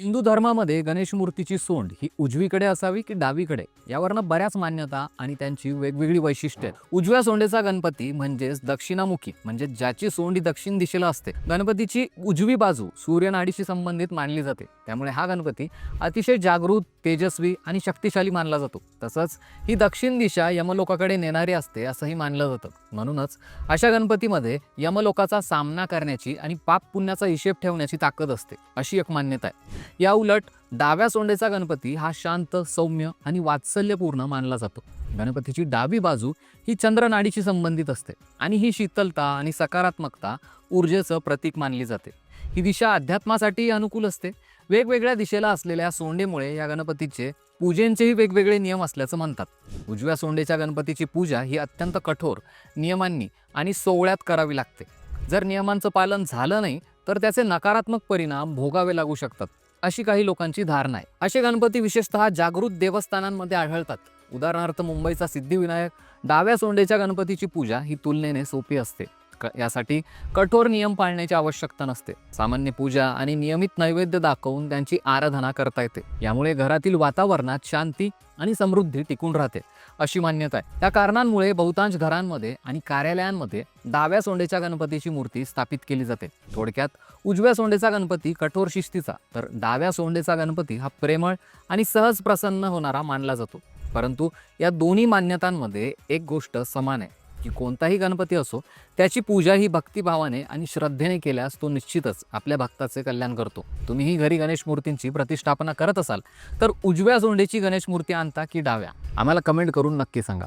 हिंदू धर्मामध्ये गणेश मूर्तीची सोंड ही उजवीकडे असावी की डावीकडे? यावरनं बऱ्याच मान्यता आणि त्यांची वेगवेगळी वैशिष्ट्ये आहेत. उजव्या सोंडेचा गणपती म्हणजेच दक्षिणामुखी म्हणजे ज्याची सोंड ही दक्षिण दिशेला असते. गणपतीची उजवी बाजू सूर्यनाडीशी संबंधित मानली जाते. त्यामुळे हा गणपती अतिशय जागृत तेजस्वी आणि शक्तिशाली मानला जातो. तसंच ही दक्षिण दिशा यमलोकाकडे नेणारी असते असंही मानलं जातं. म्हणूनच अशा गणपतीमध्ये यमलोकाचा सामना करण्याची आणि पाप पुण्याचा हिशेब ठेवण्याची ताकद असते अशी एक मान्यता आहे. या उलट डाव्या सोंडेचा गणपती हा शांत सौम्य आणि वात्सल्यपूर्ण मानला जातो. गणपतीची डावी बाजू ही चंद्रनाडीशी संबंधित असते आणि ही शीतलता आणि सकारात्मकता ऊर्जेचं प्रतीक मानली जाते. ही दिशा अध्यात्मासाठी अनुकूल असते. वेगवेगळ्या दिशेला असलेल्या सोंडेमुळे या गणपतीचे पूजेंचेही वेगवेगळे नियम असल्याचं म्हणतात. उजव्या सोंडेच्या गणपतीची पूजा ही अत्यंत कठोर नियमांनी आणि सोहळ्यात करावी लागते. जर नियमांचं पालन झालं नाही तर त्याचे नकारात्मक परिणाम भोगावे लागू शकतात. अशी काही लोकांची धारणा आहे. असे गणपती विशेषतः जागृत देवस्थानांमध्ये आढळतात. उदाहरणार्थ मुंबईचा सिद्धिविनायक डाव्या सोंडेच्या गणपतीची पूजा ही तुलनेने सोपी असते. क- यासाठी कठोर नियम पाळण्याची आवश्यकता नसते. सामान्य पूजा आणि नियमित नैवेद्य दाखवून त्यांची आराधना करता येते. यामुळे घरातील वातावरणात शांती आणि समृद्धी टिकून राहते. अशी मान्यता आहे. त्या कारणांमुळे बहुतांश घरांमध्ये आणि कार्यालयांमध्ये डाव्या सोंडेच्या गणपतीची मूर्ती स्थापित केली जाते. थोडक्यात उजव्या सोंडेचा गणपती कठोर शिस्तीचा तर डाव्या सोंडेचा गणपती हा प्रेमळ आणि सहज प्रसन्न होणारा मानला जातो. परंतु या दोन्ही मान्यतांमध्ये एक गोष्ट समान आहे. की कोणताही गणपती असो त्याची पूजा ही भक्तिभावाने आणि श्रद्धेने केल्यास तो निश्चितच आपल्या भक्ताचे कल्याण करतो. तुम्हीही घरी गणेश मूर्तींची प्रतिष्ठापना करत असाल तर उजव्या झोंडेची गणेश मूर्ती आणता की डाव्या? आम्हाला कमेंट करून नक्की सांगा.